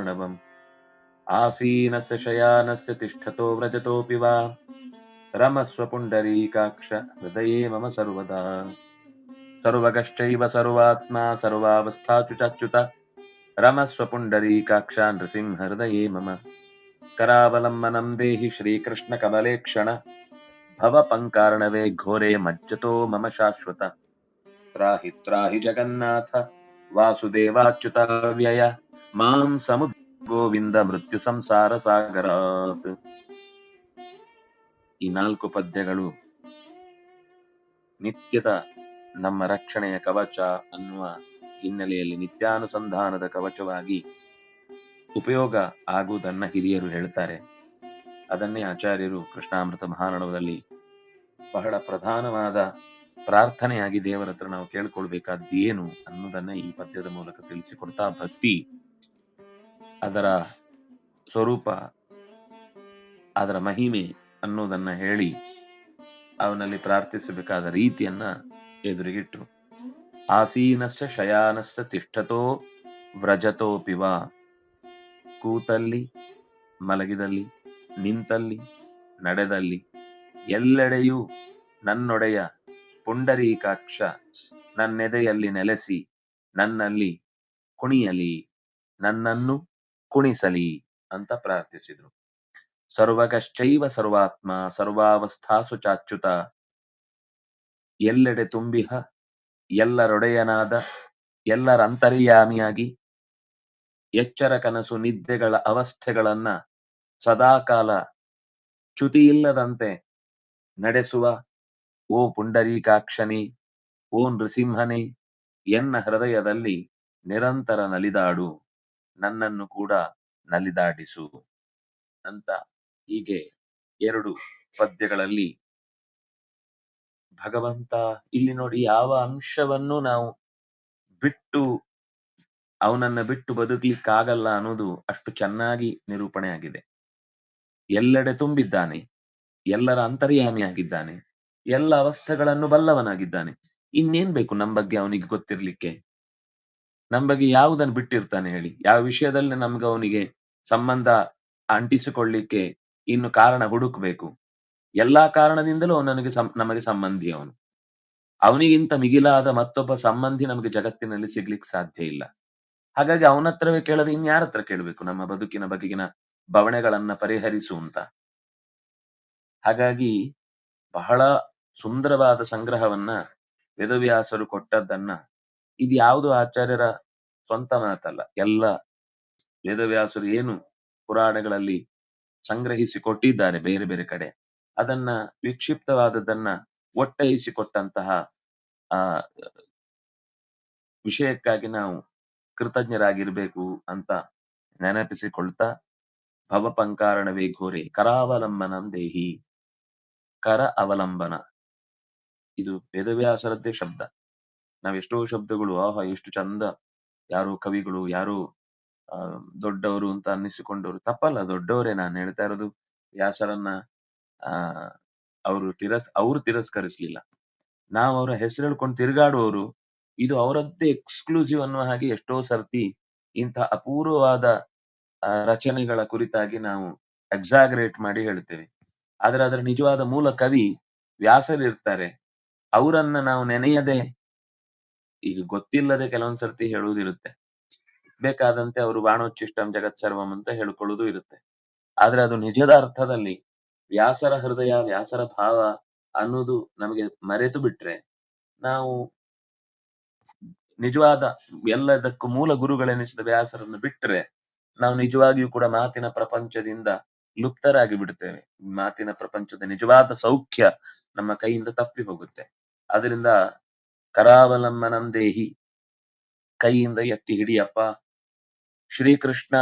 अर्णवम् आसीनस्य शयानस्य तिष्ठतो व्रजतोऽपि वा। रमस्वपुण्डरीकाक्ष हृदये मम सर्वदा। सर्वगश्चैव सर्वात्मा सर्वावस्थाच्युताच्युत रमस्वपुण्डरीकाक्ष नृसिंहहृदये मम। करावलम्बनं देहि श्रीकृष्णकमले क्षण भवपङ्कार्णवे घोरे मज्जतो मम शाश्वत। त्राहि त्राहि जगन्नाथ। वासुदेवाच्युताव्यय। ಮಾಂ ಸಮ ಗೋವಿಂದ ಮೃತ್ಯು ಸಂಸಾರ ಸಾಗರಾತ್. ಈ ನಾಲ್ಕು ಪದ್ಯಗಳು ನಿತ್ಯದ ನಮ್ಮ ರಕ್ಷಣೆಯ ಕವಚ ಅನ್ನುವ ಹಿನ್ನೆಲೆಯಲ್ಲಿ ನಿತ್ಯಾನುಸಂಧಾನದ ಕವಚವಾಗಿ ಉಪಯೋಗ ಆಗುವುದನ್ನ ಹಿರಿಯರು ಹೇಳ್ತಾರೆ. ಅದನ್ನೇ ಆಚಾರ್ಯರು ಕೃಷ್ಣಾಮೃತ ಮಹಾರಣವದಲ್ಲಿ ಬಹಳ ಪ್ರಧಾನವಾದ ಪ್ರಾರ್ಥನೆಯಾಗಿ ದೇವರ ಹತ್ರ ನಾವು ಕೇಳ್ಕೊಳ್ಬೇಕಾದ್ದೇನು ಅನ್ನೋದನ್ನ ಈ ಪದ್ಯದ ಮೂಲಕ ತಿಳಿಸಿಕೊಡ್ತಾ ಭಕ್ತಿ ಅದರ ಸ್ವರೂಪ, ಅದರ ಮಹಿಮೆ ಅನ್ನೋದನ್ನು ಹೇಳಿ ಅವನಲ್ಲಿ ಪ್ರಾರ್ಥಿಸಬೇಕಾದ ರೀತಿಯನ್ನ ಎದುರಿಗಿಟ್ರು. ಆಸೀನಶ್ಚ ಶಯಾನಶ್ಚ ತಿಷ್ಠತೋ ವ್ರಜತೋಪಿ ವಾ. ಕೂತಲ್ಲಿ, ಮಲಗಿದಲ್ಲಿ, ನಿಂತಲ್ಲಿ, ನಡೆದಲ್ಲಿ ಎಲ್ಲೆಡೆಯೂ ನನ್ನೊಡೆಯ ಪುಂಡರೀಕಾಕ್ಷ ನನ್ನೆದೆಯಲ್ಲಿ ನೆಲೆಸಿ ನನ್ನಲ್ಲಿ ಕುಣಿಯಲಿ ನನ್ನನ್ನು ಕುಣಿಸಲಿ ಅಂತ ಪ್ರಾರ್ಥಿಸಿದ್ರು. ಸರ್ವಕಶ್ಚೈವ ಸರ್ವಾತ್ಮ ಸರ್ವಾವಸ್ಥಾಸು ಚಾಚ್ಯುತ. ಎಲ್ಲೆಡೆ ತುಂಬಿಹ, ಎಲ್ಲರೊಡೆಯನಾದ ಎಲ್ಲರ ಅಂತರ್ಯಾಮಿಯಾಗಿ ಎಚ್ಚರ ಕನಸು ನಿದ್ದೆಗಳ ಅವಸ್ಥೆಗಳನ್ನ ಸದಾಕಾಲ ಚ್ಯುತಿಯಿಲ್ಲದಂತೆ ನಡೆಸುವ, ಓ ಪುಂಡರೀಕಾಕ್ಷನಿ, ಓ ನೃಸಿಂಹನೇ, ಎನ್ನ ಹೃದಯದಲ್ಲಿ ನಿರಂತರ ನಲಿದಾಡು. ನನ್ನನ್ನು ಕೂಡ ನಲಿದಾಡಿಸು. ಅಂತ ಹೀಗೆ ಎರಡು ಪದ್ಯಗಳಲ್ಲಿ ಭಗವಂತ ಇಲ್ಲಿ ನೋಡಿ ಯಾವ ಅಂಶವನ್ನು ನಾವು ಬಿಟ್ಟು ಅವನನ್ನ ಬಿಟ್ಟು ಬದುಕಲಿಕ್ಕಾಗಲ್ಲ ಅನ್ನೋದು ಅಷ್ಟು ಚೆನ್ನಾಗಿ ನಿರೂಪಣೆ ಆಗಿದೆ ಎಲ್ಲೆಡೆ ತುಂಬಿದ್ದಾನೆ, ಎಲ್ಲರ ಅಂತರ್ಯಾಮಿಯಾಗಿದ್ದಾನೆ, ಎಲ್ಲ ಅವಸ್ಥೆಗಳನ್ನು ಬಲ್ಲವನಾಗಿದ್ದಾನೆ. ಇನ್ನೇನ್ ಬೇಕು ನಮ್ಮ ಬಗ್ಗೆ ಅವನಿಗೆ ಗೊತ್ತಿರ್ಲಿಕ್ಕೆ? ನಮ್ ಬಗ್ಗೆ ಯಾವುದನ್ನು ಬಿಟ್ಟಿರ್ತಾನೆ ಹೇಳಿ? ಯಾವ ವಿಷಯದಲ್ಲಿ ನಮ್ಗೆ ಅವನಿಗೆ ಸಂಬಂಧ ಅಂಟಿಸಿಕೊಳ್ಳಿಕ್ಕೆ ಇನ್ನು ಕಾರಣ ಹುಡುಕ್ಬೇಕು? ಎಲ್ಲಾ ಕಾರಣದಿಂದಲೂ ನನಗೆ ನಮಗೆ ಸಂಬಂಧಿ ಅವನು. ಅವನಿಗಿಂತ ಮಿಗಿಲಾದ ಮತ್ತೊಬ್ಬ ಸಂಬಂಧಿ ನಮಗೆ ಜಗತ್ತಿನಲ್ಲಿ ಸಿಗ್ಲಿಕ್ಕೆ ಸಾಧ್ಯ ಇಲ್ಲ. ಹಾಗಾಗಿ ಅವನತ್ರವೇ ಕೇಳದೆ ಇನ್ಯಾರ ಹತ್ರ ಕೇಳಬೇಕು? ನಮ್ಮ ಬದುಕಿನ ಬಗೆಗಿನ ಬವಣೆಗಳನ್ನ ಪರಿಹರಿಸು ಅಂತ. ಹಾಗಾಗಿ ಬಹಳ ಸುಂದರವಾದ ಸಂಗ್ರಹವನ್ನ ವೇದವ್ಯಾಸರು ಕೊಟ್ಟದ್ದನ್ನ ಇದು ಯಾವುದು ಆಚಾರ್ಯರ ಸ್ವಂತ ಮಾತಲ್ಲ, ಎಲ್ಲ ವೇದವ್ಯಾಸರು ಏನು ಪುರಾಣಗಳಲ್ಲಿ ಸಂಗ್ರಹಿಸಿ ಕೊಟ್ಟಿದ್ದಾರೆ ಬೇರೆ ಬೇರೆ ಕಡೆ. ಅದನ್ನ ವಿಕ್ಷಿಪ್ತವಾದದ್ದನ್ನ ಒಟ್ಟೈಸಿಕೊಟ್ಟಂತಹ ಆ, ವಿಷಯಕ್ಕಾಗಿ ನಾವು ಕೃತಜ್ಞರಾಗಿರ್ಬೇಕು ಅಂತ ನೆನಪಿಸಿಕೊಳ್ತಾ, ಭವಪಂಕಾರಣವೇ ಘೋರೆ ಕರಾವಲಂಬನಂ ದೇಹಿ ಕರ ಅವಲಂಬನ. ಇದು ವೇದವ್ಯಾಸರದ್ದೇ ಶಬ್ದ. ನಾವೆಷ್ಟೋ ಶಬ್ದಗಳು ಆಹಾ ಎಷ್ಟು ಚಂದ. ಯಾರು ಕವಿಗಳು ಯಾರು ಆ, ದೊಡ್ಡವರು ಅಂತ ಅನ್ನಿಸಿಕೊಂಡವರು. ತಪ್ಪಲ್ಲ ದೊಡ್ಡವರೇ ನಾನು ಹೇಳ್ತಾ ಇರೋದು. ವ್ಯಾಸರನ್ನ ಆ ಅವರು ತಿರಸ್ ಅವ್ರು ತಿರಸ್ಕರಿಸ್ಲಿಲ್ಲ. ನಾವು ಅವರ ಹೆಸರು ಹೇಳ್ಕೊಂಡು ತಿರುಗಾಡುವವರು ಇದು ಅವರದ್ದೇ ಎಕ್ಸ್ಕ್ಲೂಸಿವ್ ಅನ್ನುವ ಹಾಗೆ ಎಷ್ಟೋ ಸರ್ತಿ ಇಂತಹ ಅಪೂರ್ವವಾದ ರಚನೆಗಳ ಕುರಿತಾಗಿ ನಾವು ಎಕ್ಸಾಗರೇಟ್ ಮಾಡಿ ಹೇಳ್ತೇವೆ. ಆದ್ರೆ ಅದರ ನಿಜವಾದ ಮೂಲ ಕವಿ ವ್ಯಾಸರಿರ್ತಾರೆ. ಅವರನ್ನ ನಾವು ನೆನೆಯದೆ ಈಗ ಗೊತ್ತಿಲ್ಲದೆ ಕೆಲವೊಂದ್ ಸರ್ತಿ ಹೇಳುವುದಿರುತ್ತೆ. ಬೇಕಾದಂತೆ ಅವರು ಬಾಣೋಚ್ಚಿಷ್ಟಂ ಜಗತ್ ಸರ್ವಂ ಅಂತ ಹೇಳ್ಕೊಳ್ಳೋದು ಇರುತ್ತೆ. ಆದ್ರೆ ಅದು ನಿಜದ ಅರ್ಥದಲ್ಲಿ ವ್ಯಾಸರ ಹೃದಯ, ವ್ಯಾಸರ ಭಾವ ಅನ್ನೋದು ನಮಗೆ ಮರೆತು ಬಿಟ್ರೆ ನಾವು ನಿಜವಾದ ಎಲ್ಲದಕ್ಕೂ ಮೂಲ ಗುರುಗಳೆನಿಸಿದ ವ್ಯಾಸರನ್ನು ಬಿಟ್ರೆ ನಾವು ನಿಜವಾಗಿಯೂ ಕೂಡ ಮಾತಿನ ಪ್ರಪಂಚದಿಂದ ಲುಪ್ತರಾಗಿ ಬಿಡುತ್ತೇವೆ. ಮಾತಿನ ಪ್ರಪಂಚದ ನಿಜವಾದ ಸೌಖ್ಯ ನಮ್ಮ ಕೈಯಿಂದ ತಪ್ಪಿ ಹೋಗುತ್ತೆ. ಅದರಿಂದ ಕರಾವಲಂಬನಂ ದೇಹಿ. ಕೈಯಿಂದ ಎತ್ತಿ ಹಿಡಿಯಪ್ಪ ಶ್ರೀಕೃಷ್ಣ,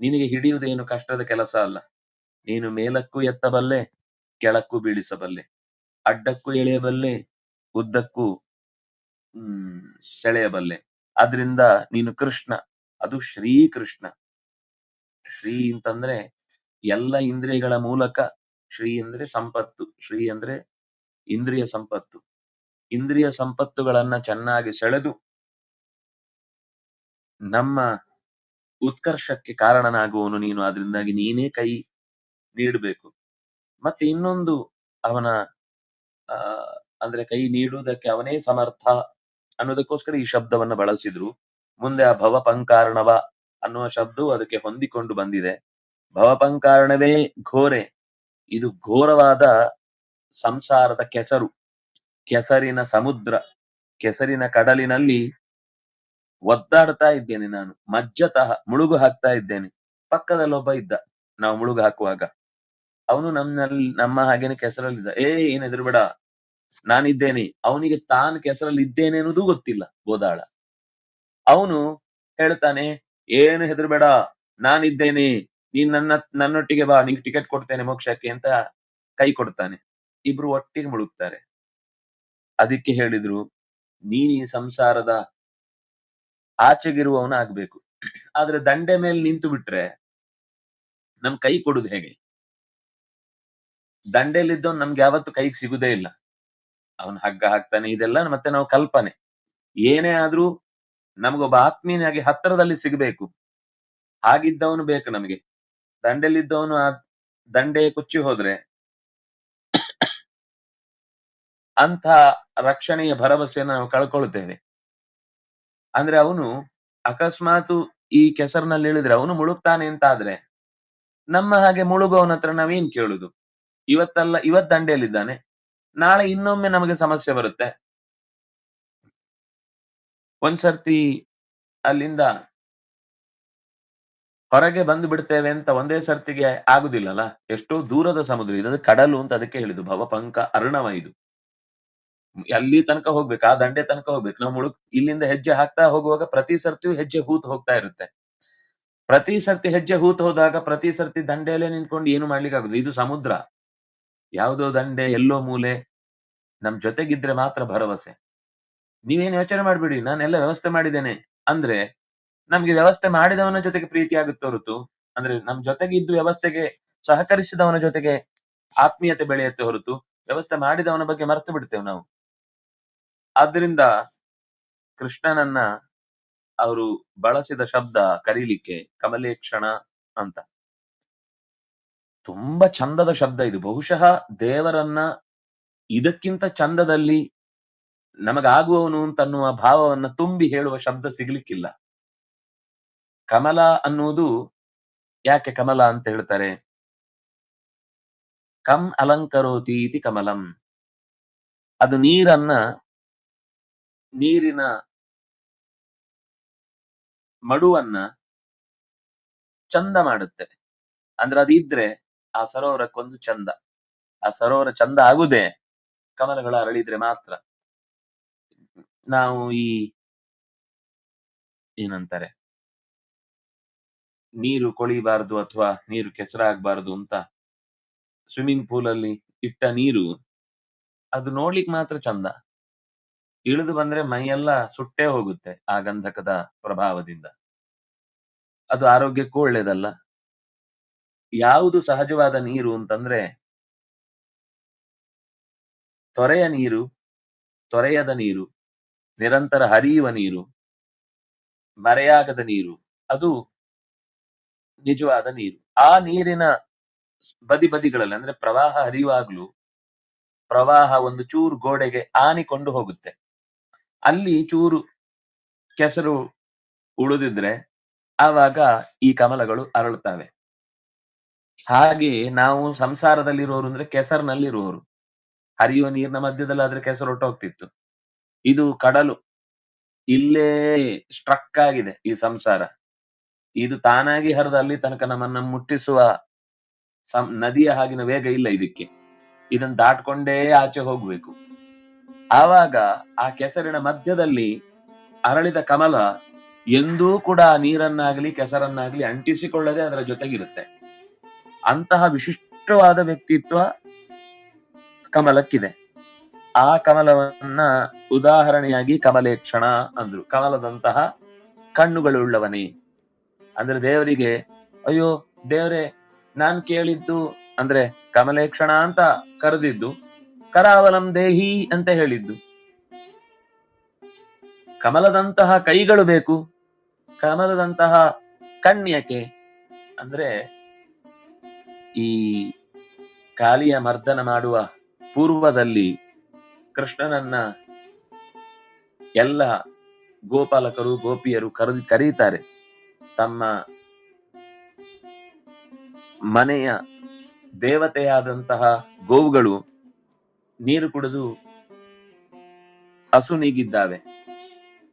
ನಿನಗೆ ಹಿಡಿಯುವುದೇನು ಕಷ್ಟದ ಕೆಲಸ ಅಲ್ಲ. ನೀನು ಮೇಲಕ್ಕೂ ಎತ್ತಬಲ್ಲೆ, ಕೆಳಕ್ಕೂ ಬೀಳಿಸಬಲ್ಲೆ, ಅಡ್ಡಕ್ಕೂ ಎಳೆಯಬಲ್ಲೆ, ಉದ್ದಕ್ಕೂ, ಹ್ಮ್, ಸೆಳೆಯಬಲ್ಲೆ. ಆದ್ರಿಂದ ನೀನು ಕೃಷ್ಣ, ಅದು ಶ್ರೀಕೃಷ್ಣ. ಶ್ರೀ ಅಂತಂದ್ರೆ ಎಲ್ಲ ಇಂದ್ರಿಯಗಳ ಮೂಲಕ, ಶ್ರೀ ಅಂದ್ರೆ ಸಂಪತ್ತು, ಶ್ರೀ ಅಂದ್ರೆ ಇಂದ್ರಿಯ ಸಂಪತ್ತು. ಇಂದ್ರಿಯ ಸಂಪತ್ತುಗಳನ್ನ ಚೆನ್ನಾಗಿ ಸೆಳೆದು ನಮ್ಮ ಉತ್ಕರ್ಷಕ್ಕೆ ಕಾರಣನಾಗುವವನು ನೀನು. ಅದರಿಂದಾಗಿ ನೀನೇ ಕೈ ನೀಡಬೇಕು. ಮತ್ತೆ ಇನ್ನೊಂದು ಅವನ ಅಂದ್ರೆ ಕೈ ನೀಡುವುದಕ್ಕೆ ಅವನೇ ಸಮರ್ಥ ಅನ್ನೋದಕ್ಕೋಸ್ಕರ ಈ ಶಬ್ದವನ್ನ ಬಳಸಿದ್ರು. ಮುಂದೆ ಆ ಭವಪಂಕಾರಣವ ಅನ್ನುವ ಶಬ್ದವು ಅದಕ್ಕೆ ಹೊಂದಿಕೊಂಡು ಬಂದಿದೆ. ಭವಪಂಕಾರಣವೇ ಘೋರೆ. ಇದು ಘೋರವಾದ ಸಂಸಾರದ ಕೆಸರು. ಕೆಸರಿನ ಸಮುದ್ರ, ಕೆಸರಿನ ಕಡಲಿನಲ್ಲಿ ಒದ್ದಾಡ್ತಾ ಇದ್ದೇನೆ ನಾನು. ಮಜ್ಜತಃ ಮುಳುಗು ಹಾಕ್ತಾ ಇದ್ದೇನೆ. ಪಕ್ಕದಲ್ಲಿ ಒಬ್ಬ ಇದ್ದ. ನಾವು ಮುಳುಗು ಹಾಕುವಾಗ. ಅವನು ನಮ್ಮಲ್ಲಿ ನಮ್ಮ ಹಾಗೇನೆ ಕೆಸರಲ್ಲಿದ್ದ. ಏ, ಏನ್ ಬೇಡ ನಾನಿದ್ದೇನೆ. ಅವನಿಗೆ ತಾನು ಕೆಸರಲ್ಲಿ ಇದ್ದೇನೆ ಅನ್ನೋದು ಗೊತ್ತಿಲ್ಲ, ಗೋದಾಳ. ಅವನು ಹೇಳ್ತಾನೆ, ಏನು ಹೆದರ್ಬೇಡ. ನಾನಿದ್ದೇನೆ. ನೀನ್ ನನ್ನ, ನನ್ನೊಟ್ಟಿಗೆ ಬಾ. ನಿಂಗೆ ಟಿಕೆಟ್ ಕೊಡ್ತೇನೆ ಮೋಕ್ಷಕ್ಕೆ ಅಂತ ಕೈ ಕೊಡ್ತಾನೆ. ಇಬ್ರು ಒಟ್ಟಿಗೆ ಮುಳುಗ್ತಾರೆ. ಅದಕ್ಕೆ ಹೇಳಿದ್ರು, ನೀನ್ ಈ ಸಂಸಾರದ ಆಚೆಗಿರುವವನ ಆಗ್ಬೇಕು. ಆದ್ರೆ ದಂಡೆ ಮೇಲೆ ನಿಂತು ಬಿಟ್ರೆ ನಮ್ ಕೈ ಕೊಡುದು ಹೇಗೆ? ದಂಡೆಯಲ್ಲಿದ್ದವನ್ ನಮ್ಗೆ ಯಾವತ್ತು ಕೈಗೆ ಸಿಗುದೇ ಇಲ್ಲ. ಅವನ್ ಹಗ್ಗ ಹಾಕ್ತಾನೆ, ಇದೆಲ್ಲ ಮತ್ತೆ ನಾವು ಕಲ್ಪನೆ. ಏನೇ ಆದ್ರೂ ನಮಗೊಬ್ಬ ಆತ್ಮೀಯನಾಗಿ ಹತ್ತಿರದಲ್ಲಿ ಸಿಗಬೇಕು. ಹಾಗಿದ್ದವನು ಬೇಕು ನಮಗೆ. ದಂಡೆಲಿದ್ದವನು ಆ ದಂಡೆ ಕೊಚ್ಚಿ ಹೋದ್ರೆ ಅಂತ ರಕ್ಷಣೆಯ ಭರವಸೆಯನ್ನು ನಾವು ಕಳ್ಕೊಳ್ತೇವೆ ಅಂದ್ರೆ ಅವನು ಅಕಸ್ಮಾತ್ ಈ ಕೆಸರಿನಲ್ಲಿ ಇಳಿದ್ರೆ ಅವನು ಮುಳುಗ್ತಾನೆ ಅಂತ ಆದ್ರೆ ನಮ್ಮ ಹಾಗೆ ಮುಳುಗುವವನ ಹತ್ರ ನಾವೇನ್ ಕೇಳುದು? ಇವತ್ತಲ್ಲ ಇವತ್ ದಂಡೆಯಲ್ಲಿದ್ದಾನೆ. ನಾಳೆ ಇನ್ನೊಮ್ಮೆ ನಮಗೆ ಸಮಸ್ಯೆ ಬರುತ್ತೆ. ಒಂದ್ಸರ್ತಿ ಅಲ್ಲಿಂದ ಹೊರಗೆ ಬಂದು ಬಿಡ್ತೇವೆ ಅಂತ ಒಂದೇ ಸರ್ತಿಗೆ ಆಗುದಿಲ್ಲಲ್ಲ? ಎಷ್ಟೋ ದೂರದ ಸಮುದ್ರ ಇದು. ಕಡಲು ಅಂತ ಅದಕ್ಕೆ ಹೇಳಿದ್ದು. ಭವಪಂಕ ಅರ್ಣವ ಇದು. ಅಲ್ಲಿ ತನಕ ಹೋಗ್ಬೇಕು, ಆ ದಂಡೆ ತನಕ ಹೋಗ್ಬೇಕು. ನಾವು ಮುಳುಗ್, ಇಲ್ಲಿಂದ ಹೆಜ್ಜೆ ಹಾಕ್ತಾ ಹೋಗುವಾಗ ಪ್ರತಿ ಸರ್ತಿಯೂ ಹೆಜ್ಜೆ ಹೂತ್ ಹೋಗ್ತಾ ಇರುತ್ತೆ. ಪ್ರತಿ ಸರ್ತಿ ಹೆಜ್ಜೆ ಹೂತ್ ಹೋದಾಗ ಪ್ರತಿ ಸರ್ತಿ ದಂಡೆಯಲ್ಲೇ ನಿಂತ್ಕೊಂಡು ಏನು ಮಾಡ್ಲಿಕ್ಕೆ ಆಗುದು ಇದು ಸಮುದ್ರ. ಯಾವುದೋ ದಂಡೆ, ಎಲ್ಲೋ ಮೂಲೆ, ನಮ್ ಜೊತೆಗಿದ್ರೆ ಮಾತ್ರ ಭರವಸೆ. ನೀವೇನು ಯೋಚನೆ ಮಾಡ್ಬಿಡಿ, ನಾನೆಲ್ಲ ವ್ಯವಸ್ಥೆ ಮಾಡಿದ್ದೇನೆ. ಅಂದ್ರೆ, ನಮ್ಗೆ ವ್ಯವಸ್ಥೆ ಮಾಡಿದವನ ಜೊತೆಗೆ ಪ್ರೀತಿ ಆಗುತ್ತೆ ಹೊರತು. ಅಂದ್ರೆ, ನಮ್ ಜೊತೆಗೆ ಇದ್ದು ವ್ಯವಸ್ಥೆಗೆ ಸಹಕರಿಸಿದವನ ಜೊತೆಗೆ ಆತ್ಮೀಯತೆ ಬೆಳೆಯುತ್ತೆ ಹೊರತು. ವ್ಯವಸ್ಥೆ ಮಾಡಿದವನ ಬಗ್ಗೆ ಮರೆತು ಬಿಡ್ತೇವೆ ನಾವು. ಆದ್ರಿಂದ ಕೃಷ್ಣನನ್ನ ಅವರು ಬಳಸಿದ ಶಬ್ದ ಕರೀಲಿಕ್ಕೆ ಕಮಲೇಕ್ಷಣ ಅಂತ. ತುಂಬಾ ಚಂದದ ಶಬ್ದ ಇದು. ಬಹುಶಃ ದೇವರನ್ನ ಇದಕ್ಕಿಂತ ಚಂದದಲ್ಲಿ ನಮಗಾಗುವವನು ಅಂತನ್ನುವ ಭಾವವನ್ನ ತುಂಬಿ ಹೇಳುವ ಶಬ್ದ ಸಿಗ್ಲಿಕ್ಕಿಲ್ಲ. ಕಮಲ ಅನ್ನುವುದು ಯಾಕೆ ಕಮಲ ಅಂತ ಹೇಳ್ತಾರೆ? ಕಂ ಅಲಂಕರೋತಿ ಇತಿ ಕಮಲಂ. ಅದು ನೀರನ್ನ ನೀರಿನ ಮಡುವನ್ನ ಚಂದ ಮಾಡುತ್ತೆ. ಅಂದ್ರೆ ಅದಿದ್ರೆ ಆ ಸರೋವರಕ್ಕೊಂದು ಚಂದ. ಆ ಸರೋವರ ಚಂದ ಆಗುದೇ ಕಮಲಗಳು ಅರಳಿದ್ರೆ ಮಾತ್ರ. ನಾವು ಈ ಏನಂತಾರೆ? ನೀರು ಕೊಳಿಬಾರದು ಅಥವಾ ನೀರು ಕೆಸರಾಗಬಾರದು ಅಂತ ಸ್ವಿಮ್ಮಿಂಗ್ ಪೂಲ್ ಅಲ್ಲಿ ಇಟ್ಟ ನೀರು ಅದು ನೋಡ್ಲಿಕ್ಕೆ ಮಾತ್ರ ಚಂದ. ಇಳಿದು ಬಂದ್ರೆ ಮೈಯೆಲ್ಲ ಸುಟ್ಟೇ ಹೋಗುತ್ತೆ ಆ ಗಂಧಕದ ಪ್ರಭಾವದಿಂದ. ಅದು ಆರೋಗ್ಯಕ್ಕೂ ಒಳ್ಳೇದಲ್ಲ. ಯಾವುದು ಸಹಜವಾದ ನೀರು ಅಂತಂದ್ರೆ ತೊರೆಯ ನೀರು, ತೊರೆಯದ ನೀರು, ನಿರಂತರ ಹರಿಯುವ ನೀರು, ಮರೆಯಾಗದ ನೀರು, ಅದು ನಿಜವಾದ ನೀರು. ಆ ನೀರಿನ ಬದಿ ಬದಿಗಳಲ್ಲಿ ಅಂದ್ರೆ ಪ್ರವಾಹ ಹರಿಯುವಾಗ್ಲೂ ಪ್ರವಾಹ ಒಂದು ಚೂರು ಗೋಡೆಗೆ ಆನಿಕೊಂಡು ಹೋಗುತ್ತೆ. ಅಲ್ಲಿ ಚೂರು ಕೆಸರು ಉಳಿದಿದ್ರೆ ಆವಾಗ ಈ ಕಮಲಗಳು ಅರಳುತ್ತವೆ. ಹಾಗೆ ನಾವು ಸಂಸಾರದಲ್ಲಿರುವವರು ಅಂದ್ರೆ ಕೆಸರಿನಲ್ಲಿರುವವರು ಹರಿಯುವ ನೀರಿನ ಮಧ್ಯದಲ್ಲಿ ಆದ್ರೆ ಕೆಸರು ಹೊಟ್ಟೋಗ್ತಿತ್ತು ಇದು ಕಡಲು. ಇಲ್ಲೇ ಸ್ಟ್ರಕ್ ಆಗಿದೆ ಈ ಸಂಸಾರ. ಇದು ತಾನಾಗಿ ಹರಿದ ಅಲ್ಲಿ ತನಕ ನಮ್ಮನ್ನ ಮುಟ್ಟಿಸುವ ನದಿಯ ಹಾಗಿನ ವೇಗ ಇಲ್ಲ ಇದಕ್ಕೆ. ಇದನ್ನ ದಾಟ್ಕೊಂಡೇ ಆಚೆ ಹೋಗ್ಬೇಕು. ಆವಾಗ ಆ ಕೆಸರಿನ ಮಧ್ಯದಲ್ಲಿ ಅರಳಿದ ಕಮಲ ಎಂದೂ ಕೂಡ ನೀರನ್ನಾಗ್ಲಿ ಕೆಸರನ್ನಾಗ್ಲಿ ಅಂಟಿಸಿಕೊಳ್ಳದೆ ಅದರ ಜೊತೆಗಿರುತ್ತೆ. ಅಂತಹ ವಿಶಿಷ್ಟವಾದ ವ್ಯಕ್ತಿತ್ವ ಕಮಲಕ್ಕಿದೆ. ಆ ಕಮಲವನ್ನ ಉದಾಹರಣೆಯಾಗಿ ಕಮಲೇಕ್ಷಣ ಅಂದ್ರು. ಕಮಲದಂತಹ ಕಣ್ಣುಗಳುಳ್ಳವನೇ. ಅಂದ್ರೆ ದೇವರಿಗೆ, ಅಯ್ಯೋ ದೇವರೇ, ನಾನ್ ಕೇಳಿದ್ದು, ಅಂದ್ರೆ ಕಮಲೇಕ್ಷಣ ಅಂತ ಕರೆದಿದ್ದು. ಕರಾವಲಂ ದೇಹಿ ಅಂತ ಹೇಳಿದ್ದು. ಕಮಲದಂತಹ ಕೈಗಳು ಬೇಕು. ಕಮಲದಂತಹ ಕಣ್ಯಕೆ ಅಂದ್ರೆ ಈ ಕಾಲಿಯ ಮರ್ದನ ಮಾಡುವ ಪೂರ್ವದಲ್ಲಿ ಕೃಷ್ಣನನ್ನ ಎಲ್ಲ ಗೋಪಾಲಕರು, ಗೋಪಿಯರು ಕರೆದು, ಕರೀತಾರೆ. ತಮ್ಮ ಮನೆಯ ದೇವತೆಯಾದಂತಹ ಗೋವುಗಳು ನೀರು ಕುಡಿದು ಹಸು ನೀಗಿದ್ದಾವೆ.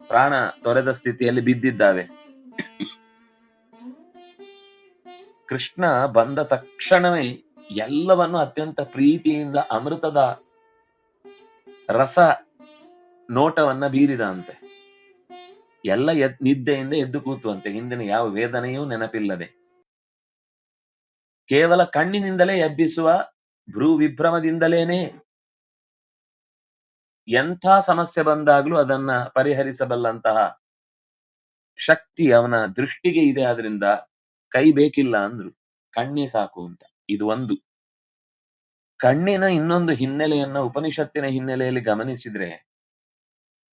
ಪ್ರಾಣ ತೊರೆದ ಸ್ಥಿತಿಯಲ್ಲಿ ಬಿದ್ದಿದ್ದಾವೆ. ಕೃಷ್ಣ ಬಂದ ತಕ್ಷಣವೇ ಎಲ್ಲವನ್ನು ಅತ್ಯಂತ ಪ್ರೀತಿಯಿಂದ ಅಮೃತದ ರಸ ನೋಟವನ್ನ ಬೀರಿದಂತೆ. ಎಲ್ಲ ಎದ್, ನಿದ್ದೆಯಿಂದ ಎದ್ದು ಕೂತುವಂತೆ. ಹಿಂದಿನ ಯಾವ ವೇದನೆಯೂ ನೆನಪಿಲ್ಲದೆ. ಕೇವಲ ಕಣ್ಣಿನಿಂದಲೇ ಎಬ್ಬಿಸುವ ಭ್ರೂ ವಿಭ್ರಮದಿಂದಲೇನೆ ಎಂಥ ಸಮಸ್ಯೆ ಬಂದಾಗ್ಲೂ ಅದನ್ನ ಪರಿಹರಿಸಬಲ್ಲಂತಹ ಶಕ್ತಿ ಅವನ ದೃಷ್ಟಿಗೆ ಇದೆ ಆದ್ರಿಂದ ಕೈ ಬೇಕಿಲ್ಲ ಅಂದ್ರು. ಕಣ್ಣೇ ಸಾಕು ಅಂತ. ಇದು ಒಂದು. ಕಣ್ಣಿನ ಇನ್ನೊಂದು ಹಿನ್ನೆಲೆಯನ್ನ ಉಪನಿಷತ್ತಿನ ಹಿನ್ನೆಲೆಯಲ್ಲಿ ಗಮನಿಸಿದ್ರೆ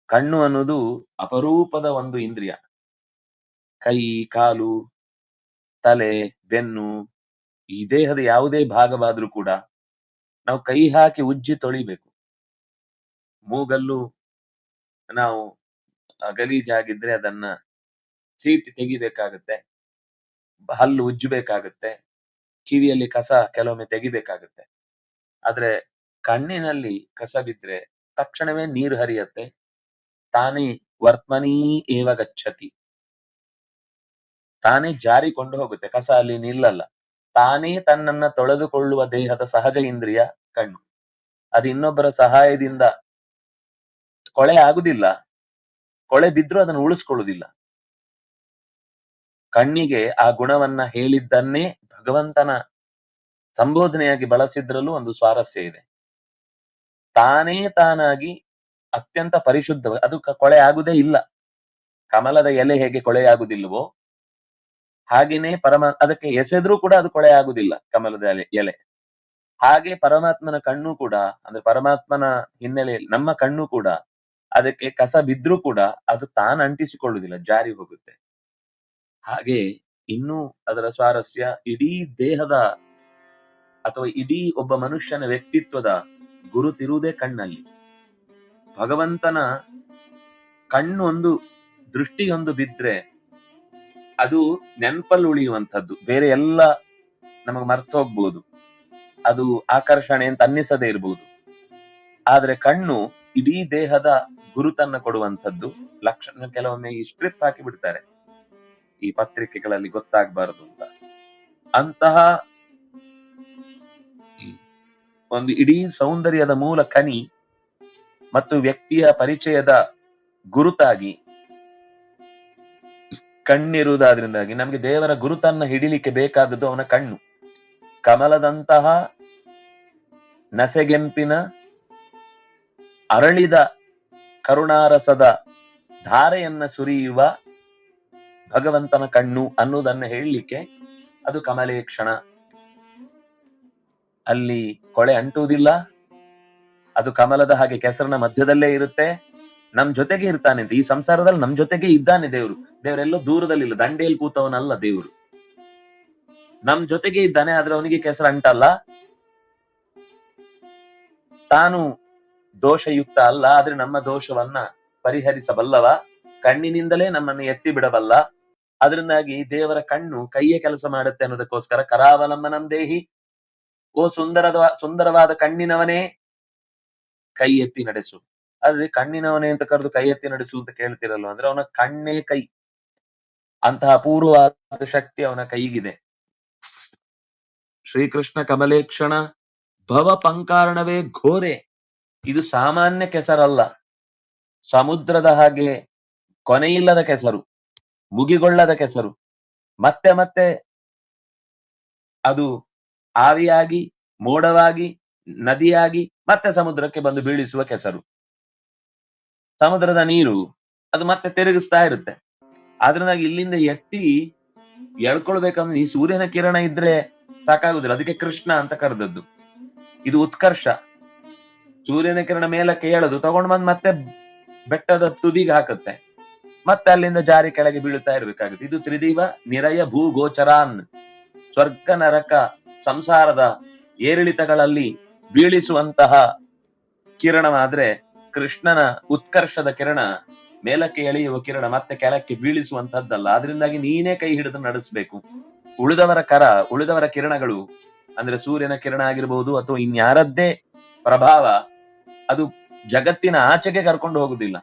ಕಣ್ಣು ಅನ್ನೋದು ಅಪರೂಪದ ಒಂದು ಇಂದ್ರಿಯ. ಕೈ, ಕಾಲು, ತಲೆ, ಬೆನ್ನು, ಈ ದೇಹದ ಯಾವುದೇ ಭಾಗವಾದ್ರೂ ಕೂಡ ನಾವು ಕೈ ಹಾಕಿ ಉಜ್ಜಿ ತೊಳಿಬೇಕು. ಮೂಗಲ್ಲು ನಾವು ಗಲೀಜಾಗಿದ್ರೆ ಅದನ್ನ ಚೀಟಿ ತೆಗಿಬೇಕಾಗತ್ತೆ. ಹಲ್ಲು ಉಜ್ಜಬೇಕಾಗತ್ತೆ. ಕಿವಿಯಲ್ಲಿ ಕಸ ಕೆಲವೊಮ್ಮೆ ತೆಗಿಬೇಕಾಗುತ್ತೆ. ಆದ್ರೆ ಕಣ್ಣಿನಲ್ಲಿ ಕಸ ಬಿದ್ರೆ ತಕ್ಷಣವೇ ನೀರು ಹರಿಯತ್ತೆ. ತಾನೇ ವರ್ತಮನೀ ಏವ ಗಚ್ಚತಿ. ತಾನೇ ಜಾರಿಕೊಂಡು ಹೋಗುತ್ತೆ. ಕಸ ಅಲ್ಲಿ ನಿಲ್ಲಲ್ಲ. ತಾನೇ ತನ್ನನ್ನ ತೊಳೆದುಕೊಳ್ಳುವ ದೇಹದ ಸಹಜ ಇಂದ್ರಿಯ ಕಣ್ಣು. ಅದು ಇನ್ನೊಬ್ಬರ ಸಹಾಯದಿಂದ ಕೊಳೆ ಆಗುದಿಲ್ಲ. ಕೊಳೆ ಬಿದ್ರೂ ಅದನ್ನು ಉಳಿಸ್ಕೊಳ್ಳುವುದಿಲ್ಲ. ಕಣ್ಣಿಗೆ ಆ ಗುಣವನ್ನ ಹೇಳಿದ್ದನ್ನೇ ಭಗವಂತನ ಸಂಬೋಧನೆಯಾಗಿ ಬಳಸಿದ್ರಲ್ಲೂ ಒಂದು ಸ್ವಾರಸ್ಯ ಇದೆ. ತಾನೇ ತಾನಾಗಿ ಅತ್ಯಂತ ಪರಿಶುದ್ಧ ಅದು ಕೊಳೆ ಆಗುದೇ ಇಲ್ಲ. ಕಮಲದ ಎಲೆ ಹೇಗೆ ಕೊಳೆಯಾಗುದಿಲ್ವೋ ಹಾಗೇನೆ ಪರಮ, ಅದಕ್ಕೆ ಎಸೆದ್ರೂ ಕೂಡ ಅದು ಕೊಳೆ ಆಗುದಿಲ್ಲ, ಕಮಲದ ಎಲೆ ಎಲೆ. ಹಾಗೆ ಪರಮಾತ್ಮನ ಕಣ್ಣು ಕೂಡ, ಅಂದ್ರೆ ಪರಮಾತ್ಮನ ಹಿನ್ನೆಲೆಯಲ್ಲಿ, ನಮ್ಮ ಕಣ್ಣು ಕೂಡ ಅದಕ್ಕೆ ಕಸ ಬಿದ್ರೂ ಕೂಡ ಅದು ತಾನು ಅಂಟಿಸಿಕೊಳ್ಳುವುದಿಲ್ಲ, ಜಾರಿ ಹೋಗುತ್ತೆ. ಹಾಗೆ ಇನ್ನೂ ಅದರ ಸ್ವಾರಸ್ಯ ಇಡೀ ದೇಹದ ಅಥವಾ ಇಡೀ ಒಬ್ಬ ಮನುಷ್ಯನ ವ್ಯಕ್ತಿತ್ವದ ಗುರುತಿರುವುದೇ ಕಣ್ಣಲ್ಲಿ. ಭಗವಂತನ ಕಣ್ಣು ಒಂದು ದೃಷ್ಟಿಯೊಂದು ಬಿದ್ರೆ ಅದು ನೆನಪಲ್ಲಿ ಉಳಿಯುವಂಥದ್ದು. ಬೇರೆ ಎಲ್ಲ ನಮಗೆ ಮರ್ತೋಗ್ಬೋದು ಅದು ಆಕರ್ಷಣೆ ಅಂತ ಅನ್ನಿಸದೇ ಇರಬಹುದು ಆದ್ರೆ ಕಣ್ಣು ಇಡೀ ದೇಹದ ಗುರುತನ್ನ ಕೊಡುವಂಥದ್ದು ಲಕ್ಷಣ ಕೆಲವೊಮ್ಮೆ ಈ ಸ್ಟ್ರಿಪ್ ಹಾಕಿ ಬಿಡ್ತಾರೆ. ಈ ಪತ್ರಿಕೆಗಳಲ್ಲಿ ಗೊತ್ತಾಗಬಾರದು ಅಂತ. ಅಂತಹ ಒಂದು ಇಡೀ ಸೌಂದರ್ಯದ ಮೂಲ ಕನಿ ಮತ್ತು ವ್ಯಕ್ತಿಯ ಪರಿಚಯದ ಗುರುತಾಗಿ ಕಣ್ಣಿರುವುದಾದ್ರಿಂದಾಗಿ ನಮಗೆ ದೇವರ ಗುರುತನ್ನ ಹಿಡಿಲಿಕ್ಕೆ ಬೇಕಾದದ್ದು ಅವನ ಕಣ್ಣು. ಕಮಲದಂತಹ ನಸೆಗೆಂಪಿನ ಅರಳಿದ ಕರುಣಾರಸದ ಧಾರೆಯನ್ನ ಸುರಿಯುವ ಭಗವಂತನ ಕಣ್ಣು ಅನ್ನೋದನ್ನ ಹೇಳಲಿಕ್ಕೆ ಅದು ಕಮಲೇಕ್ಷಣ. ಅಲ್ಲಿ ಕೊಳೆ ಅಂಟುವುದಿಲ್ಲ, ಅದು ಕಮಲದ ಹಾಗೆ ಕೆಸರಿನ ಮಧ್ಯದಲ್ಲೇ ಇರುತ್ತೆ. ನಮ್ ಜೊತೆಗೆ ಇರ್ತಾನೆ ಈ ಸಂಸಾರದಲ್ಲಿ ನಮ್ ಜೊತೆಗೆ ಇದ್ದಾನೆ ದೇವರು. ದೇವರೆಲ್ಲೋ ದೂರದಲ್ಲಿಲ್ಲ, ದಂಡೆಯಲ್ಲಿ ಕೂತವನಲ್ಲ ದೇವರು. ನಮ್ ಜೊತೆಗೆ ಇದ್ದಾನೆ, ಆದ್ರೆ ಅವನಿಗೆ ಕೆಸರು ಅಂಟಲ್ಲ. ತಾನು ದೋಷಯುಕ್ತ ಅಲ್ಲ, ಆದ್ರೆ ನಮ್ಮ ದೋಷವನ್ನ ಪರಿಹರಿಸಬಲ್ಲವ. ಕಣ್ಣಿನಿಂದಲೇ ನಮ್ಮನ್ನು ಎತ್ತಿ ಬಿಡಬಲ್ಲ. ಅದರಿಂದಾಗಿ ದೇವರ ಕಣ್ಣು ಕೈಯ ಕೆಲಸ ಮಾಡುತ್ತೆ ಅನ್ನೋದಕ್ಕೋಸ್ಕರ ಕರಾವಲಂಬನಂ ದೇಹಿ. ಓ ಸುಂದರದ ಸುಂದರವಾದ ಕಣ್ಣಿನವನೇ, ಕೈ ಎತ್ತಿ ನಡೆಸು. ಆದ್ರೆ ಕಣ್ಣಿನವನೇ ಅಂತ ಕರೆದು ಕೈ ಎತ್ತಿ ನಡೆಸು ಅಂತ ಕೇಳ್ತಿರಲ್ಲ, ಅಂದ್ರೆ ಅವನ ಕಣ್ಣೇ ಕೈ. ಅಂತಹ ಅಪೂರ್ವವಾದ ಶಕ್ತಿ ಅವನ ಕೈಗಿದೆ. ಶ್ರೀಕೃಷ್ಣ ಕಮಲೇಕ್ಷಣ ಭವ ಪಂಕಾರಣವೇ ಘೋರೆ. ಇದು ಸಾಮಾನ್ಯ ಕೆಸರಲ್ಲ. ಸಮುದ್ರದ ಹಾಗೆ ಕೊನೆಯಿಲ್ಲದ ಕೆಸರು, ಮುಗಿಗೊಳ್ಳದ ಕೆಸರು. ಮತ್ತೆ ಮತ್ತೆ ಅದು ಆವಿಯಾಗಿ, ಮೋಡವಾಗಿ, ನದಿಯಾಗಿ ಮತ್ತೆ ಸಮುದ್ರಕ್ಕೆ ಬಂದು ಬೀಳಿಸುವ ಕೆಸರು. ಸಮುದ್ರದ ನೀರು ಅದು ಮತ್ತೆ ತಿರುಗಿಸ್ತಾ ಇರುತ್ತೆ. ಆದ್ರಿಂದ ಇಲ್ಲಿಂದ ಎತ್ತಿ ಎಳ್ಕೊಳ್ಬೇಕಂದ್ರೆ ಈ ಸೂರ್ಯನ ಕಿರಣ ಇದ್ರೆ ಸಾಕಾಗುದಿಲ್ಲ. ಅದಕ್ಕೆ ಕೃಷ್ಣ ಅಂತ ಕರೆದದ್ದು. ಇದು ಉತ್ಕರ್ಷ. ಸೂರ್ಯನ ಕಿರಣ ಮೇಲಕ್ಕೆ ಏಳದು ತಗೊಂಡ್ ಬಂದು ಮತ್ತೆ ಬೆಟ್ಟದ ತುದಿಗೆ ಹಾಕುತ್ತೆ. ಮತ್ತೆ ಅಲ್ಲಿಂದ ಜಾರಿ ಕೆಳಗೆ ಬೀಳುತ್ತಾ ಇರ್ಬೇಕಾಗುತ್ತೆ. ಇದು ತ್ರಿದೀವ ನಿರಯ ಭೂಗೋಚರಾನ್. ಸ್ವರ್ಗ, ನರಕ, ಸಂಸಾರದ ಏರಿಳಿತಗಳಲ್ಲಿ ಬೀಳಿಸುವಂತಹ ಕಿರಣವಾದ್ರೆ ಕೃಷ್ಣನ ಉತ್ಕರ್ಷದ ಕಿರಣ ಮೇಲಕ್ಕೆ ಎಳೆಯುವ ಕಿರಣ ಮತ್ತೆ ಕೆಳಕ್ಕೆ ಬೀಳಿಸುವಂತದ್ದಲ್ಲ ಅದರಿಂದಾಗಿ ನೀನೇ ಕೈ ಹಿಡಿದು ನಡೆಸಬೇಕು. ಉಳಿದವರ ಕರ, ಉಳಿದವರ ಕಿರಣಗಳು, ಅಂದ್ರೆ ಸೂರ್ಯನ ಕಿರಣ ಆಗಿರ್ಬೋದು ಅಥವಾ ಇನ್ಯಾರದ್ದೇ ಪ್ರಭಾವ ಅದು ಜಗತ್ತಿನ ಆಚೆಗೆ ಕರ್ಕೊಂಡು ಹೋಗುದಿಲ್ಲ.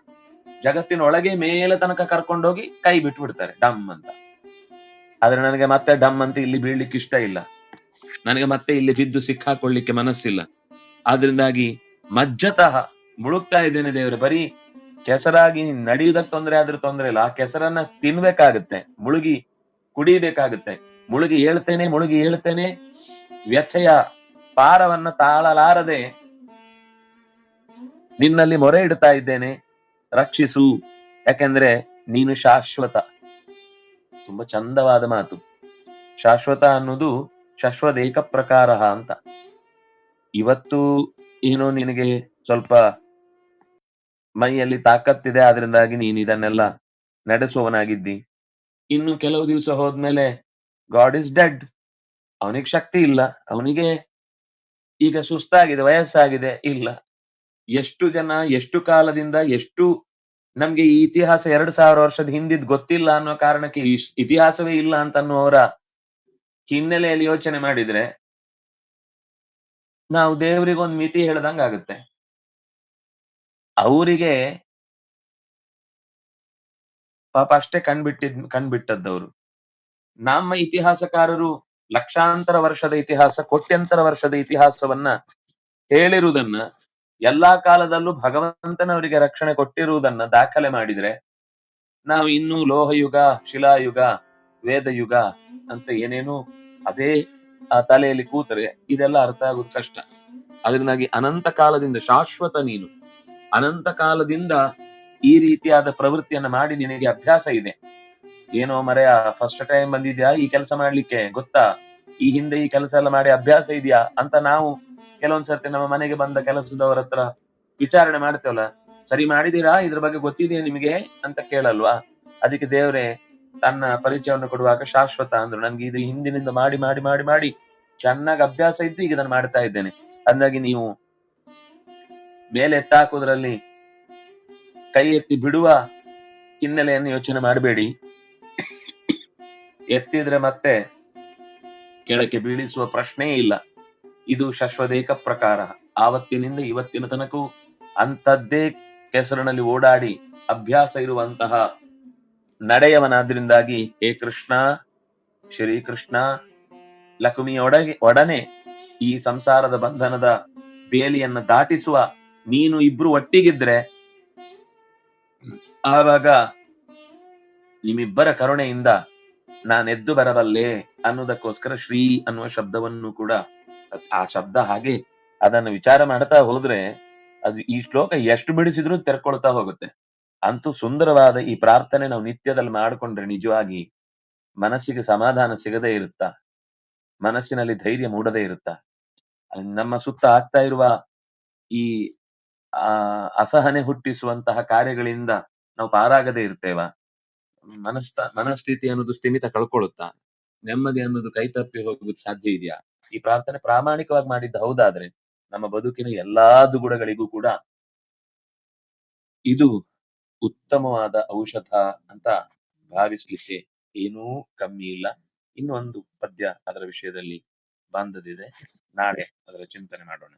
ಜಗತ್ತಿನ ಒಳಗೆ ಮೇಲೆ ತನಕ ಕರ್ಕೊಂಡೋಗಿ ಕೈ ಬಿಟ್ಟು ಬಿಡ್ತಾರೆ ಡಮ್ ಅಂತ. ಆದ್ರೆ ನನಗೆ ಮತ್ತೆ ಡಮ್ ಅಂತ ಇಲ್ಲಿ ಬೀಳ್ಲಿಕ್ಕೆ ಇಷ್ಟ ಇಲ್ಲ. ನನಗೆ ಮತ್ತೆ ಇಲ್ಲಿ ಬಿದ್ದು ಸಿಕ್ಕಾಕೊಳ್ಳಿಕ್ಕೆ ಮನಸ್ಸಿಲ್ಲ. ಆದ್ರಿಂದಾಗಿ ಮಜ್ಜತಃ ಮುಳುಗ್ತಾ ಇದ್ದೇನೆ ದೇವ್ರೆ. ಬರೀ ಕೆಸರಾಗಿ ನಡೆಯುವುದಕ್ಕೆ ತೊಂದರೆ ಆದ್ರೆ ತೊಂದರೆ ಇಲ್ಲ. ಆ ಕೆಸರನ್ನ ತಿನ್ಬೇಕಾಗುತ್ತೆ. ಮುಳುಗಿ ಕುಡಿಬೇಕಾಗುತ್ತೆ. ಮುಳುಗಿ ಹೇಳ್ತೇನೆ ಮುಳುಗಿ ಹೇಳ್ತೇನೆ ವ್ಯಥೆಯ ಪಾರವನ್ನ ತಾಳಲಾರದೆ ನಿನ್ನಲ್ಲಿ ಮೊರೆ ಇಡ್ತಾ ಇದ್ದೇನೆ. ರಕ್ಷಿಸು. ಯಾಕೆಂದ್ರೆ ನೀನು ಶಾಶ್ವತ. ತುಂಬಾ ಚಂದವಾದ ಮಾತು. ಶಾಶ್ವತ ಅನ್ನೋದು ಶಾಶ್ವತ ಏಕ ಪ್ರಕಾರ ಅಂತ. ಇವತ್ತು ಏನೋ ನಿನಗೆ ಸ್ವಲ್ಪ ಮೈಯಲ್ಲಿ ತಾಕತ್ತಿದೆ, ಆದ್ರಿಂದಾಗಿ ನೀನು ಇದನ್ನೆಲ್ಲ ನಡೆಸುವವನಾಗಿದ್ದಿ. ಇನ್ನು ಕೆಲವು ದಿವಸ ಹೋದ್ಮೇಲೆ ಗಾಡ್ ಇಸ್ ಡೆಡ್. ಅವನಿಗೆ ಶಕ್ತಿ ಇಲ್ಲ. ಅವನಿಗೆ ಈಗ ಸುಸ್ತಾಗಿದೆ, ವಯಸ್ಸಾಗಿದೆ, ಇಲ್ಲ. ಎಷ್ಟು ಜನ, ಎಷ್ಟು ಕಾಲದಿಂದ, ಎಷ್ಟು ನಮ್ಗೆ ಈ ಇತಿಹಾಸ ಎರಡ್ ಸಾವಿರ ವರ್ಷದ ಹಿಂದಿದ್ ಗೊತ್ತಿಲ್ಲ ಅನ್ನೋ ಕಾರಣಕ್ಕೆ ಇಶ್- ಇತಿಹಾಸವೇ ಇಲ್ಲ ಅಂತ ಅನ್ನುವರ ಹಿನ್ನೆಲೆಯಲ್ಲಿ ಯೋಚನೆ ಮಾಡಿದ್ರೆ ನಾವು ದೇವರಿಗೆ ಒಂದು ಮಿತಿ ಹೇಳ್ದಂಗ ಆಗುತ್ತೆ. ಅವರಿಗೆ ಪಾಪ ಅಷ್ಟೇ ಕಣ್ಬಿಟ್ಟಿದ್ ಕಣ್ಬಿಟ್ಟದ್ದವ್ರು ನಮ್ಮ ಇತಿಹಾಸಕಾರರು ಲಕ್ಷಾಂತರ ವರ್ಷದ ಇತಿಹಾಸ, ಕೋಟ್ಯಂತರ ವರ್ಷದ ಇತಿಹಾಸವನ್ನ ಹೇಳಿರುವುದನ್ನ ಎಲ್ಲಾ ಕಾಲದಲ್ಲೂ ಭಗವಂತನವರಿಗೆ ರಕ್ಷಣೆ ಕೊಟ್ಟಿರುವುದನ್ನ ದಾಖಲೆ ಮಾಡಿದ್ರೆ ನಾವು ಇನ್ನೂ ಲೋಹಯುಗ, ಶಿಲಾಯುಗ, ವೇದಯುಗ ಅಂತ ಏನೇನು ಅದೇ ಆ ತಲೆಯಲ್ಲಿ ಕೂತರೆ ಇದೆಲ್ಲ ಅರ್ಥ ಆಗೋದು ಕಷ್ಟ. ಅದರಿಂದಾಗಿ ಅನಂತ ಕಾಲದಿಂದ ಶಾಶ್ವತ ನೀನು. ಅನಂತ ಕಾಲದಿಂದ ಈ ರೀತಿಯಾದ ಪ್ರವೃತ್ತಿಯನ್ನ ಮಾಡಿ ನಿನಗೆ ಅಭ್ಯಾಸ ಇದೆ. ಏನೋ ಮರೆಯ ಫಸ್ಟ್ ಟೈಮ್ ಬಂದಿದ್ಯಾ? ಈ ಕೆಲಸ ಮಾಡ್ಲಿಕ್ಕೆ ಗೊತ್ತಾ? ಈ ಹಿಂದೆ ಈ ಕೆಲಸ ಎಲ್ಲ ಮಾಡಿ ಅಭ್ಯಾಸ ಇದೆಯಾ? ಅಂತ ನಾವು ಕೆಲವೊಂದ್ ಸರ್ತಿ ನಮ್ಮ ಮನೆಗೆ ಬಂದ ಕೆಲಸದವರ ಹತ್ರ ವಿಚಾರಣೆ ಮಾಡ್ತೇವಲ್ಲ, ಸರಿ ಮಾಡಿದೀರಾ? ಇದ್ರ ಬಗ್ಗೆ ಗೊತ್ತಿದೆಯಾ ನಿಮಗೆ? ಅಂತ ಕೇಳಲ್ವಾ? ಅದಕ್ಕೆ ದೇವರೇ, ತನ್ನ ಪರಿಚಯವನ್ನು ಕೊಡುವಾಗ ಶಾಶ್ವತ ಅಂದ್ರು. ನನ್ಗೆ ಇದು ಹಿಂದಿನಿಂದ ಮಾಡಿ ಮಾಡಿ ಮಾಡಿ ಮಾಡಿ ಚೆನ್ನಾಗಿ ಅಭ್ಯಾಸ ಇದ್ದು ಈಗ ನಾನು ಮಾಡ್ತಾ ಇದ್ದೇನೆ. ಅಂದಾಗಿ ನೀವು ಮೇಲೆ ಎತ್ತಾಕೋದ್ರಲ್ಲಿ ಕೈ ಎತ್ತಿ ಬಿಡುವ ಹಿನ್ನೆಲೆಯನ್ನು ಯೋಚನೆ ಮಾಡಬೇಡಿ. ಎತ್ತಿದ್ರೆ ಮತ್ತೆ ಕೆಳಕ್ಕೆ ಬೀಳಿಸುವ ಪ್ರಶ್ನೆಯೇ ಇಲ್ಲ. ಇದು ಶಶ್ವದೇಕ ಪ್ರಕಾರ. ಆವತ್ತಿನಿಂದ ಇವತ್ತಿನ ತನಕೂ ಅಂಥದ್ದೇ ಕೆಸರಿನಲ್ಲಿ ಓಡಾಡಿ ಅಭ್ಯಾಸ ಇರುವಂತಹ ನಡೆಯವನಾದ್ರಿಂದಾಗಿ ಹೇ ಕೃಷ್ಣ ಶ್ರೀಕೃಷ್ಣ ಲಕ್ಷ್ಮಿಯೊಡಗೆ ಒಡನೆ ಈ ಸಂಸಾರದ ಬಂಧನದ ಬೇಲಿಯನ್ನ ದಾಟಿಸುವ ನೀನು ಇಬ್ರು ಒಟ್ಟಿಗಿದ್ರೆ ಆವಾಗ ನಿಮ್ಮಿಬ್ಬರ ಕರುಣೆಯಿಂದ ನಾನೆದ್ದು ಬರಬಲ್ಲೆ ಅನ್ನೋದಕ್ಕೋಸ್ಕರ ಶ್ರೀ ಅನ್ನುವ ಶಬ್ದವನ್ನು ಕೂಡ ಆ ಶಬ್ದ ಹಾಗೆ ಅದನ್ನು ವಿಚಾರ ಮಾಡ್ತಾ ಹೋದ್ರೆ ಅದು ಈ ಶ್ಲೋಕ ಎಷ್ಟು ಬಿಡಿಸಿದ್ರು ತೆರ್ಕೊಳ್ತಾ ಹೋಗುತ್ತೆ. ಅಂತೂ ಸುಂದರವಾದ ಈ ಪ್ರಾರ್ಥನೆ ನಾವು ನಿತ್ಯದಲ್ಲಿ ಮಾಡ್ಕೊಂಡ್ರೆ ನಿಜವಾಗಿ ಮನಸ್ಸಿಗೆ ಸಮಾಧಾನ ಸಿಗದೇ ಇರುತ್ತಾ? ಮನಸ್ಸಿನಲ್ಲಿ ಧೈರ್ಯ ಮೂಡದೇ ಇರುತ್ತಾ? ನಮ್ಮ ಸುತ್ತ ಆಗ್ತಾ ಇರುವ ಈ ಅಸಹನೆ ಹುಟ್ಟಿಸುವಂತಹ ಕಾರ್ಯಗಳಿಂದ ನಾವು ಪಾರಾಗದೇ ಇರ್ತೇವ? ಮನಸ್ಥ ಮನಸ್ಥಿತಿ ಅನ್ನೋದು ಸ್ಥಿಮಿತ ಕಳ್ಕೊಳ್ಳುತ್ತಾ? ನೆಮ್ಮದಿ ಅನ್ನೋದು ಕೈತಪ್ಪಿ ತಪ್ಪಿ ಹೋಗೋದು ಸಾಧ್ಯ ಇದೆಯಾ? ಈ ಪ್ರಾರ್ಥನೆ ಪ್ರಾಮಾಣಿಕವಾಗಿ ಮಾಡಿದ್ದು ಹೌದಾದ್ರೆ ನಮ್ಮ ಬದುಕಿನ ಎಲ್ಲಾ ದುಗುಡಗಳಿಗೂ ಕೂಡ ಇದು ಉತ್ತಮವಾದ ಔಷಧ ಅಂತ ಭಾವಿಸ್ಲಿಕ್ಕೆ ಏನೂ ಕಮ್ಮಿ ಇಲ್ಲ. ಇನ್ನೊಂದು ಪದ್ಯ ಅದರ ವಿಷಯದಲ್ಲಿ ಬಂದದಿದೆ ನಾಳೆ ಅದರ ಚಿಂತನೆ ಮಾಡೋಣ.